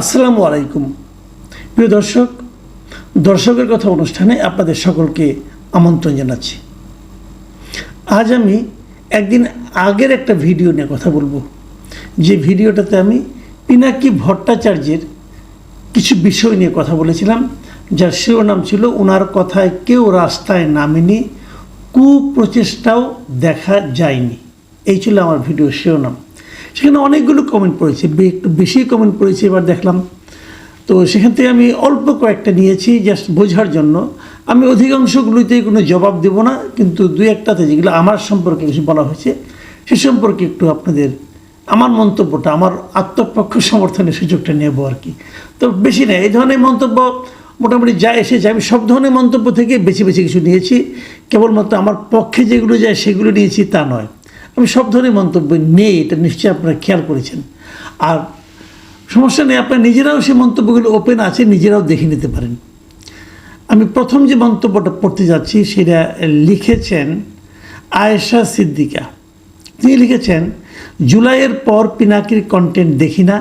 আসসালামু আলাইকুম। প্রিয় দর্শক, দর্শকের কথা অনুষ্ঠানে আপনাদের সকলকে আমন্ত্রণ জানাচ্ছি। আজ আমি একদিন আগের একটা ভিডিও নিয়ে কথা বলব। যে ভিডিওটাতে আমি পিনাকি ভট্টাচার্যের কিছু বিষয় নিয়ে কথা বলেছিলাম, যার শিরোনাম ছিল ওনার কথায় কেউ রাস্তায় নামেনি, কুপ্রচেষ্টাও দেখা যায়নি। এই ছিল আমার ভিডিও শিরোনাম। সেখানে অনেকগুলো কমেন্ট পড়েছে একটু বেশি কমেন্ট পড়েছে এবার দেখলাম। তো সেখান থেকে আমি অল্প কয়েকটা নিয়েছি জাস্ট বোঝার জন্য। আমি অধিকাংশগুলোতেই কোনো জবাব দেব না, কিন্তু দু একটাতে যেগুলো আমার সম্পর্কে কিছু বলা হয়েছে, সে সম্পর্কে একটু আপনাদের আমার মন্তব্যটা, আমার আত্মপক্ষ সমর্থনের সুযোগটা নেব আর কি। তো বেশি না, এই ধরনের মন্তব্য মোটামুটি যা এসেছে, আমি সব ধরনের মন্তব্য থেকে বেছে বেছে কিছু নিয়েছি। কেবলমাত্র আমার পক্ষে যেগুলো যায় সেগুলো নিয়েছি তা নয়। আমি সব ধরনের মন্তব্য নেই, এটা নিশ্চয়ই আপনারা খেয়াল করেছেন। আর সমস্যা নেই, আপনারা নিজেরাও সেই মন্তব্যগুলো ওপেন আছে, নিজেরাও দেখে নিতে পারেন। আমি প্রথম যে মন্তব্যটা পড়তে যাচ্ছি, সেটা লিখেছেন আয়েশা সিদ্দিকা। তিনি লিখেছেন, জুলাইয়ের পর পিনাকির কন্টেন্ট দেখি না।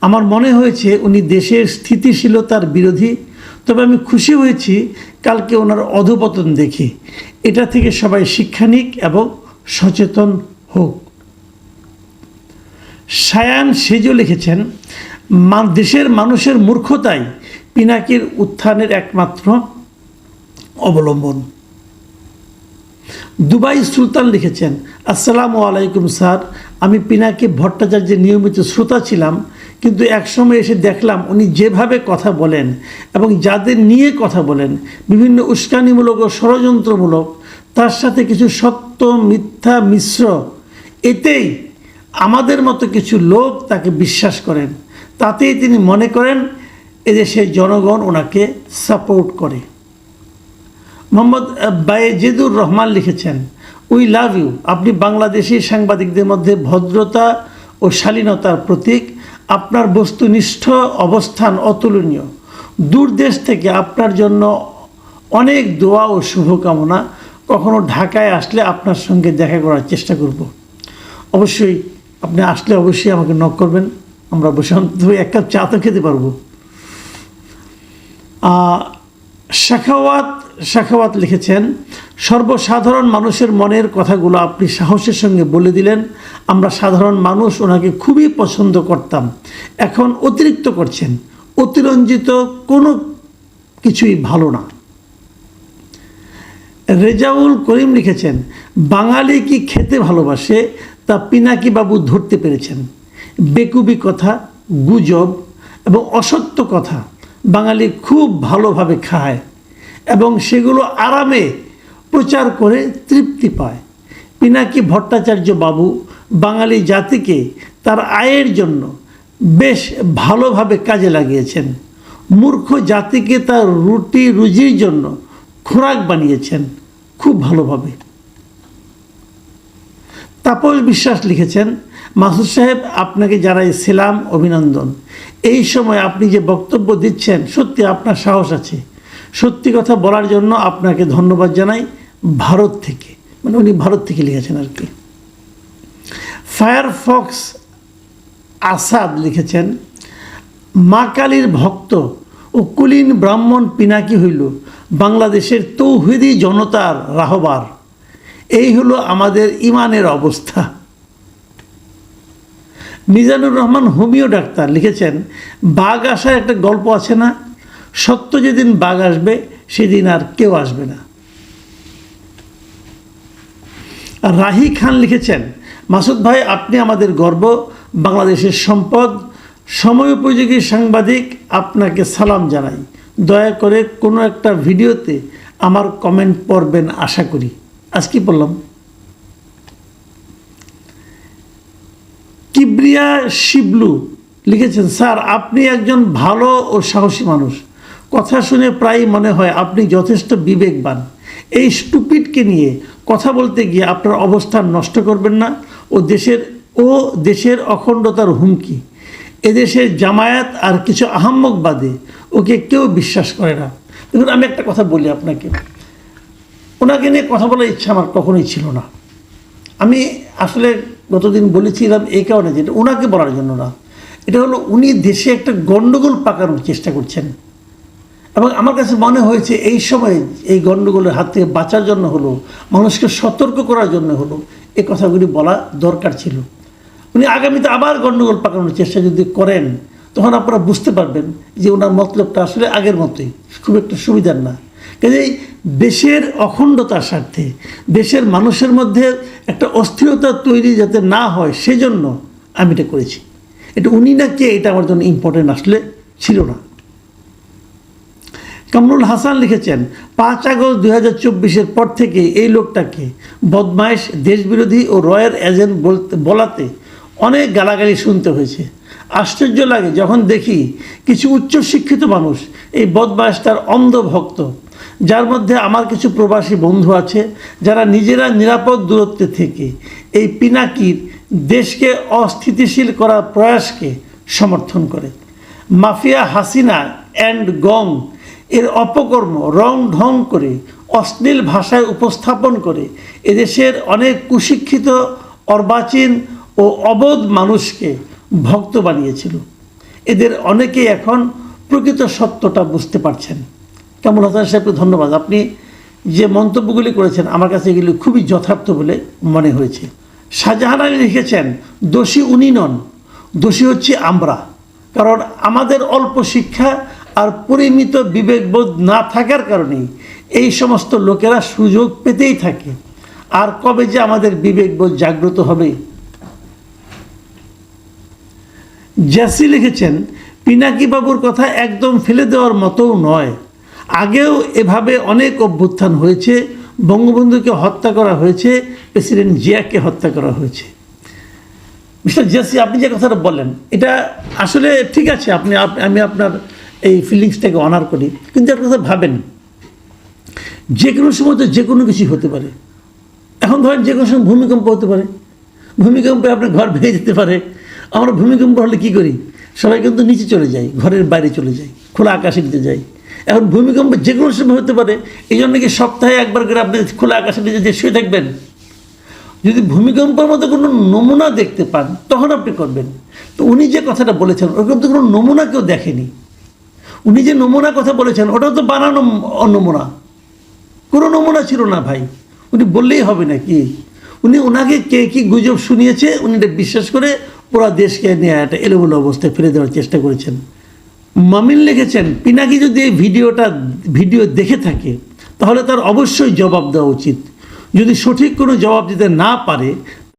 আমার মনে হয়েছে উনি দেশের স্থিতিশীলতার বিরোধী। তবে আমি খুশি হয়েছি, কালকে ওনার অধপতন দেখে। এটা থেকে সবাই শিক্ষা নিক এবং সচেতন হোক। সায়ান সেজও লিখেছেন দেশের মানুষের মূর্খতাই পিনাকির উত্থানের একমাত্র অবলম্বন। দুবাই সুলতান লিখেছেন, আসসালামু আলাইকুম স্যার, আমি পিনাকি ভট্টাচার্যের নিয়মিত শ্রোতা ছিলাম, কিন্তু একসময় এসে দেখলাম উনি যেভাবে কথা বলেন এবং যাদের নিয়ে কথা বলেন, বিভিন্ন উস্কানিমূলক ও ষড়যন্ত্রমূলক, তার সাথে কিছু সত্য মিথ্যা মিশ্র এতেই আমাদের মতো কিছু লোক তাকে বিশ্বাস করেন। তাতেই তিনি মনে করেন এদেশের জনগণ ওনাকে সাপোর্ট করে। মোহাম্মদ বায়েজেদুর রহমান লিখেছেন উই লাভ ইউ আপনি বাংলাদেশি সাংবাদিকদের মধ্যে ভদ্রতা ও শালীনতার প্রতীক। আপনার বস্তুনিষ্ঠ অবস্থান অতুলনীয়। দূর দেশ থেকে আপনার জন্য অনেক দোয়া ও শুভকামনা। কখনো ঢাকায় আসলে আপনার সঙ্গে দেখা করার চেষ্টা করব। অবশ্যই আপনি আসলে অবশ্যই আমাকে নক করবেন। আমরা বসে অন্তত এক কাপ চা তো খেতে পারব। শাখাওয়াত শাখাওয়াত লিখেছেন, সর্বসাধারণ মানুষের মনের কথাগুলো আপনি সাহসের সঙ্গে বলে দিলেন। আমরা সাধারণ মানুষ, ওনাকে খুবই পছন্দ করতাম। এখন অতিরিক্ত করছেন। অতিরঞ্জিত কোনো কিছুই ভালো না। রেজাউল করিম লিখেছেন, বাঙালি কি খেতে ভালোবাসে? তা পিনাকি বাবু ধরতে পেরেছেন। বেকুবি কথা, গুজব এবং অসত্য কথা বাঙালি খুব ভালোভাবে খায় এবং সেগুলো আরামে প্রচার করে তৃপ্তি পায়। পিনাকি ভট্টাচার্য বাবু বাঙালি জাতিকে তার আয়ের জন্য বেশ ভালোভাবে কাজে লাগিয়েছেন। মূর্খ জাতিকে তার রুটি রুজির জন্য খোরাক বানিয়েছেন খুব ভালোভাবে। তাপস বিশ্বাস লিখেছেন, মাসুদ সাহেব, আপনাকে জানাই সেলাম, অভিনন্দন। এই সময় আপনি যে বক্তব্য দিচ্ছেন, সত্যি আপনার সাহস আছে। সত্যি কথা বলার জন্য আপনাকে ধন্যবাদ জানাই ভারত থেকে। মানে উনি ভারত থেকে লিখেছেন আর কি। ফায়ারফক্স আসাদ লিখেছেন, মা কালীর ভক্ত ও কুলীন ব্রাহ্মণ পিনাকি হইল বাংলাদেশের তৌহিদি জনতার রাহবার। এই হলো আমাদের ইমানের অবস্থা। মিজানুর রহমান হোমিও ডাক্তার লিখেছেন, বাঘ আসার একটা গল্প আছে না? সত্য যেদিন বাঘ আসবে, সেদিন আর কেউ আসবে না। রাহি খান লিখেছেন, মাসুদ ভাই, আপনি আমাদের গর্ব, বাংলাদেশের সম্পদ, সময় উপযোগী সাংবাদিক, আপনাকে সালাম জানাই। দয়া করে কোনো একটা ভিডিওতে আমার কমেন্ট পড়বেন, আশা করি। আজ কি বললাম কিবরিয়া শিবলু লিখেছেন, স্যার, আপনি একজন ভালো ও সাহসী মানুষ। কথা শুনে প্রায় মনে হয় আপনি যথেষ্ট বিবেকবান। এই স্টুপিডকে নিয়ে কথা বলতে গিয়ে আপনার অবস্থান নষ্ট করবেন না ও দেশের ও দেশের অখণ্ডতার হুমকি। এদেশের জামায়াত আর কিছু আহাম্মকবাদে ওকে কেউ বিশ্বাস করে না। দেখুন, আমি একটা কথা বলি আপনাকে। ওনাকে নিয়ে কথা বলার ইচ্ছা আমার কখনোই ছিল না। আমি আসলে গতদিন বলেছিলাম এই কারণে যেটা ওনাকে বলার জন্য না। এটা হলো উনি দেশে একটা গণ্ডগোল পাকানোর চেষ্টা করছেন। এবং আমার কাছে মনে হয়েছে এই সময় এই গণ্ডগোলের হাত থেকে বাঁচার জন্য হলো, মানুষকে সতর্ক করার জন্য হলো, এই কথাগুলি বলা দরকার ছিল। উনি আগামীতে আবার গণ্ডগোল পাকানোর চেষ্টা যদি করেন, তখন আপনারা বুঝতে পারবেন যে ওনার মতলবটা আসলে আগের মতোই, খুব একটা সুবিধার না। কাজেই দেশের অখণ্ডতার স্বার্থে, দেশের মানুষের মধ্যে একটা অস্থিরতা তৈরি যাতে না হয়, সেজন্য আমি এটা করেছি। এটা উনি না কে, এটা আমার জন্য ইম্পর্টেন্ট আসলে ছিল না। কামরুল হাসান লিখেছেন, পাঁচ আগস্ট দুই হাজার চব্বিশের পর থেকে এই লোকটাকে বদমাইশ দেশবিরোধী ও রয়ের এজেন্ট বলতে, বলাতে অনেক গালাগালি শুনতে হয়েছে। আশ্চর্য লাগে যখন দেখি কিছু উচ্চশিক্ষিত মানুষ এই বদমাইশটার অন্ধ ভক্ত যার মধ্যে আমার কিছু প্রবাসী বন্ধু আছে যারা নিজেরা নিরাপদ দূরত্বে থেকে এই পিনাকির দেশকে অস্থিতিশীল করার প্রয়াসকে সমর্থন করে। মাফিয়া হাসিনা অ্যান্ড গং এর অপকর্ম রং ঢং করে, অশ্লীল ভাষায় উপস্থাপন করে এদেশের অনেক কুশিক্ষিত, অর্বাচীন ও অবোধ মানুষকে ভক্ত বানিয়েছিল। এদের অনেকেই এখন প্রকৃত সত্যটা বুঝতে পারছেন। কামুল হাসান সাহেবকে ধন্যবাদ। আপনি যে মন্তব্যগুলি করেছেন, আমার কাছে এগুলি খুবই যথার্থ বলে মনে হয়েছে। শাহজাহান আলী লিখেছেন, দোষী উনি নন, দোষী হচ্ছে আমরা। কারণ আমাদের অল্প শিক্ষা আর পরিমিত বিবেকবোধ না থাকার কারণেই এই সমস্ত লোকেরা সুযোগ পেতেই থাকে। আর কবে যে আমাদের বিবেকবোধ জাগ্রত হবে? জ্যাসি লিখেছেন, পিনাকি বাবুর কথা একদম ফেলে দেওয়ার মতোও নয়। আগেও এভাবে অনেক অভ্যুত্থান হয়েছে। বঙ্গবন্ধুকে হত্যা করা হয়েছে, প্রেসিডেন্ট জিয়াকে হত্যা করা হয়েছে। মিস্টার জেসি আপনি যে কথাটা বলেন এটা আসলে ঠিক আছে, আপনি, আমি আপনার এই ফিলিংসটাকে অনার করি, কিন্তু একটা কথা ভাবেন, যে কোনো সময় তো যে কোনো কিছু হতে পারে। এখন ধরেন যে কোনো সময় ভূমিকম্প হতে পারে। ভূমিকম্পে আপনার ঘর ভেঙে যেতে পারে। আমরা ভূমিকম্প হলে কি করি? সবাই কিন্তু নিচে চলে যাই, ঘরের বাইরে চলে যাই, খোলা আকাশে নিচে যাই। এখন ভূমিকম্প যে কোনো সময় হতে পারে এই জন্য কি সপ্তাহে একবার করে আপনি খোলা আকাশের নিচে যে শুয়ে থাকবেন? যদি ভূমিকম্পের মতো কোনো নমুনা দেখতে পান, তখন আপনি করবেন। তো উনি যে কথাটা বলেছেন, ওরকম তো কোনো নমুনা কেউ দেখেনি। উনি যে নমুনা কথা বলেছেন, ওটাও তো বানানো নমুনা। কোনো নমুনা ছিল না ভাই। উনি বললেই হবে না কি উনি ওনাকে কে কি গুজব শুনিয়েছে, উনি এটা বিশ্বাস করে পুরা দেশকে নিয়ে একটা এলোমেলো অবস্থায় ফেলে দেওয়ার চেষ্টা করেছেন। মামিন লিখেছেন, পিনাকি যদি এই ভিডিওটা, ভিডিও দেখে থাকে, তাহলে তার অবশ্যই জবাব দেওয়া উচিত। যদি সঠিক কোনো জবাব দিতে না পারে